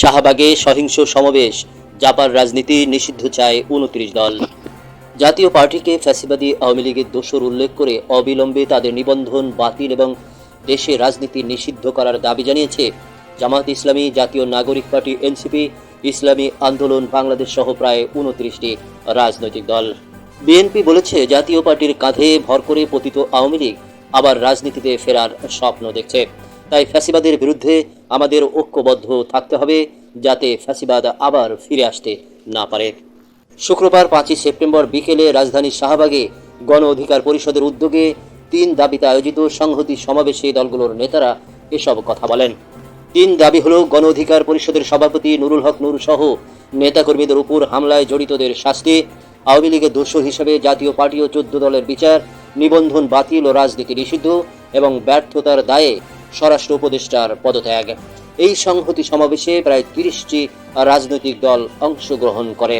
শাহবাগে সহিংস সমাবেশ, জাপার রাজনীতি নিষিদ্ধ চায় উনত্রিশ দল। জাতীয় পার্টিকে ফ্যাসিবাদী আওয়ামী লীগের দোষর উল্লেখ করে অবিলম্বে তাদের নিবন্ধন বাতিল এবং দেশে রাজনীতি নিষিদ্ধ করার দাবি জানিয়েছে জামাত ইসলামী, জাতীয় নাগরিক পার্টি, এনসিপি, ইসলামী আন্দোলন, বাংলাদেশ সহ প্রায় উনত্রিশটি রাজনৈতিক দল। বিএনপি বলেছে জাতীয় পার্টির কাঁধে ভর করে পতিত আওয়ামী লীগ আবার রাজনীতিতে ফেরার স্বপ্ন দেখছে। তাই ফ্যাসিবাদের বিরুদ্ধে আমাদের ঐক্যবদ্ধ থাকতে হবে। যাতে ফ্যাসিবাদ আবার ফিরে আসতে না পারে। শুক্রবার পাঁচই সেপ্টেম্বর বিকেলে রাজধানীর শাহবাগে গণ অধিকার পরিষদের উদ্যোগে তিন দাবিতে আয়োজিত সংহতি সমাবেশে দলগুলোর নেতারা এসব কথা বলেন। তিন দাবি হল, গণ অধিকার পরিষদের সভাপতি নুরুল হক নুর সহ নেতাকর্মীদের উপর হামলায় জড়িতদের শাস্তি, আওয়ামী লীগের দোষর হিসেবে জাতীয় পার্টি ও চোদ্দ দলের বিচার, নিবন্ধন বাতিল ও রাজনীতি নিষিদ্ধ এবং ব্যর্থতার দায়ে স্বরাষ্ট্র উপদেষ্টার পদত্যাগ। এই সংহতি সমাবেশে প্রায় তিরিশটি রাজনৈতিক দল অংশগ্রহণ করে।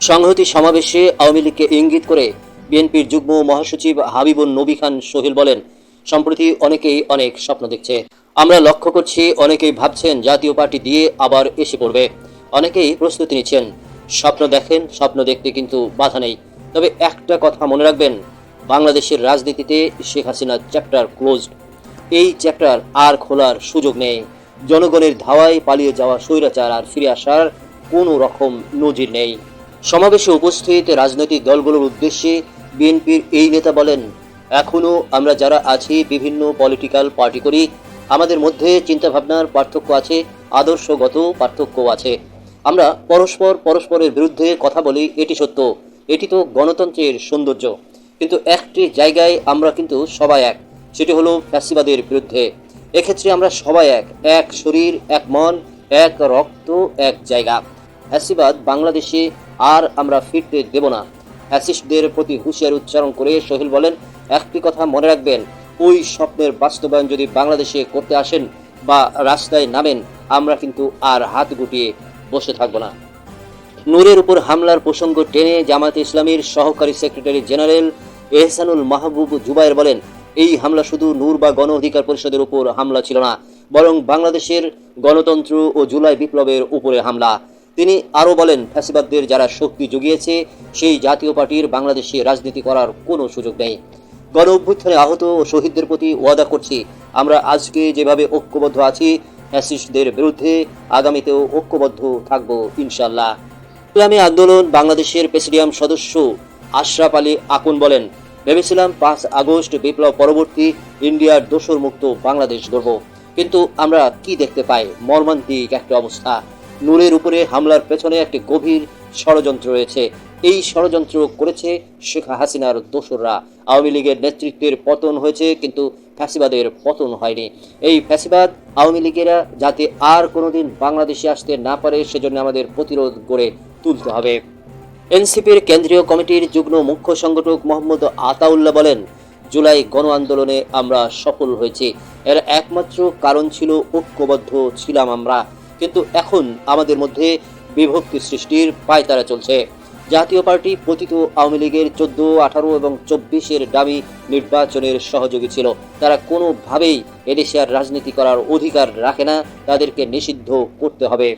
সংহতি সমাবেশে আওয়ামী লীগকে ইঙ্গিত করে বিএনপির যুগ্ম মহাসচিব হাবিবুন নবী খান সোহেল বলেন, সম্প্রতি অনেকেই অনেক স্বপ্ন দেখছে। আমরা লক্ষ্য করছি অনেকেই ভাবছেন জাতীয় পার্টি দিয়ে আবার এসে পড়বে। অনেকেই প্রস্তুতি নিচ্ছেন। স্বপ্ন দেখেন, স্বপ্ন দেখতে কিন্তু বাধা নেই। তবে একটা কথা মনে রাখবেন, বাংলাদেশের রাজনীতিতে শেখ হাসিনার চ্যাপ্টার ক্লোজড। এই চ্যাপ্টার আর খোলার সুযোগ নেই। জনগণের ধাওয়ায় পালিয়ে যাওয়া স্বৈরাচার আর ফিরে আসার কোনো রকম নজির নেই। সমাবেশে উপস্থিত রাজনৈতিক দলগুলোর উদ্দেশ্যে বিএনপির এই নেতা বলেন এখনও আমরা যারা আছি, বিভিন্ন পলিটিক্যাল পার্টি করি, আমাদের মধ্যে চিন্তাভাবনার পার্থক্য আছে, আদর্শগত পার্থক্য আছে। আমরা পরস্পর পরস্পরের বিরুদ্ধে কথা বলি, এটি সত্য। এটি তো গণতন্ত্রের সৌন্দর্য। কিন্তু একটি জায়গায় আমরা কিন্তু সবাই এক, সেটি হলো ফ্যাসিবাদের বিরুদ্ধে। এক্ষেত্রে আমরা সবাই এক এক শরীর, এক মন, এক রক্ত, এক জায়গা। ফ্যাসিবাদ বাংলাদেশে আর আমরা ফিরতে দেব না। অ্যাসিস্টদের প্রতি হুঁশিয়ার উচ্চারণ করে সোহেল বলেন, একটি কথা মনে রাখবেন, ওই স্বপ্নের বাস্তবায়ন যদি বাংলাদেশে করতে আসেন বা রাস্তায় নামেন, আমরা কিন্তু আর হাত গুটিয়ে বসে থাকব না। নূরের উপর হামলার প্রসঙ্গ টেনে জামাতে ইসলামীর সহকারী সেক্রেটারি জেনারেল এহসানুল মাহবুব জুবায়ের বলেন এই হামলা শুধু নূর বা গণ অধিকার পরিষদের উপর হামলা ছিল না, বরং বাংলাদেশের গণতন্ত্র ও জুলাই বিপ্লবের উপরে হামলা। তিনি আরও বলেন, ফ্যাসিবাদদের যারা শক্তি জুগিয়েছে, সেই জাতীয় পার্টির বাংলাদেশে রাজনীতি করার কোনো সুযোগ নেই। গণ অভ্যুত্থানে আহত ও শহীদদের প্রতি ওয়াদা করছি। আমরা আজকে যেভাবে ঐক্যবদ্ধ আছি, ফ্যাসিস্টদের বিরুদ্ধে আগামীতেও ঐক্যবদ্ধ থাকব ইনশাল্লাহ ইসলামী আন্দোলন বাংলাদেশের প্রেসিডিয়াম সদস্য আশরাফ আলী আকুন বলেন ভেবেছিলাম পাঁচ আগস্ট বিপ্লব পরবর্তী ইন্ডিয়ার দোসর মুক্ত বাংলাদেশ গড়ব। কিন্তু আমরা কি দেখতে পাই? মর্মান্তিক একটা অবস্থা। নূরের উপরে হামলার পেছনে একটি গভীর ষড়যন্ত্র রয়েছে। এই ষড়যন্ত্র করেছে শেখ হাসিনার দোসররা। আওয়ামী লীগের নেতৃত্বের পতন হয়েছে, কিন্তু ফ্যাসিবাদের পতন হয়নি। এই ফ্যাসিবাদ আওয়ামী লীগেরা যাতে আর কোনোদিন বাংলাদেশে আসতে না পারে, সেজন্য আমাদের প্রতিরোধ গড়ে তুলতে হবে। এনসিপির কেন্দ্রীয় কমিটির যুগ্ম মুখ্য সংগঠক মোহাম্মদ আতাউল্লাহ বলেন, জুলাই গণ আন্দোলনে আমরা সফল হয়েছি। এর একমাত্র কারণ ছিল ঐক্যবদ্ধ ছিলাম আমরা। কিন্তু এখন আমাদের মধ্যে বিভক্তি সৃষ্টির পায়তারা চলছে। জাতীয় পার্টি পতিত আওয়ামী লীগের চোদ্দ, আঠারো এবং চব্বিশের দাবি নির্বাচনের সহযোগী ছিল। তারা কোনোভাবেই এদেশে আর রাজনীতি করার অধিকার রাখে না। তাদেরকে নিষিদ্ধ করতে হবে।